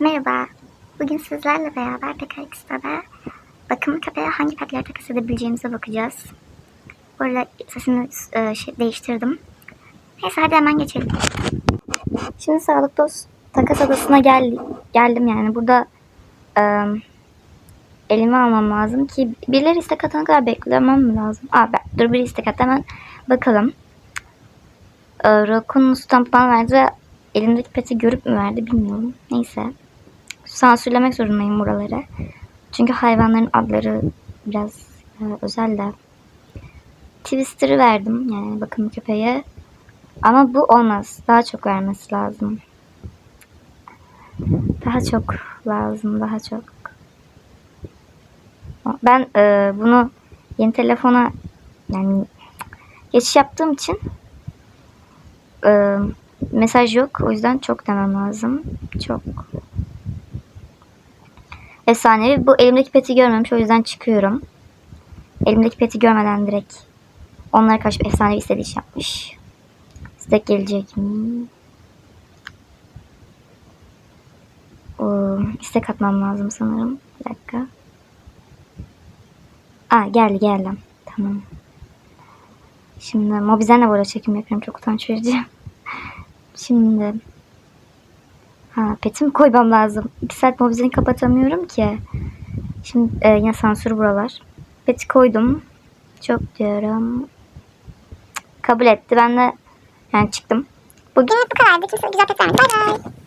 Merhaba. Bugün sizlerle beraber PKX'de bakım köpeğe hangi petleri takas edebileceğimize bakacağız. Bu arada sesimi e, şey, değiştirdim. Neyse hadi hemen geçelim. Şimdi Sağlık Dost takas adasına gel, geldim yani. Burada e, elime almam lazım ki birileri istek atana kadar beklemem mi lazım? Aa, ben, dur bir istek at hemen bakalım. E, Rakun stamp bana verdi ve elimdeki peti görüp mü verdi bilmiyorum. Neyse. Sansürlemek zorundayım buraları. Çünkü hayvanların adları biraz e, özel de. Twister'ı verdim yani bakım köpeğe. Ama bu olmaz. Daha çok vermesi lazım. Daha çok lazım. Daha çok. Ben e, bunu yeni telefona yani geçiş yaptığım için e, mesaj yok. O yüzden çok demem lazım. Çok. Efsanevi. Bu elimdeki peti görmemiş. O yüzden çıkıyorum. Elimdeki peti görmeden direkt onlara karşı efsanevi istediği iş yapmış. İstek gelecek mi? Oo, istek atmam lazım sanırım. Bir dakika. Aa geldi geldi. Tamam. Şimdi Mobizen'le böyle çekim yapıyorum. Çok utanç verici. Şimdi ha petimi koymam lazım. 2 saat Mobizen'i kapatamıyorum ki. Şimdi e, yine sansür buralar. Peti koydum. Çok diyorum. Kabul etti. Ben de yani çıktım. Bugün bu kadardı. Kimse güzel pet vermedi. Bay bay.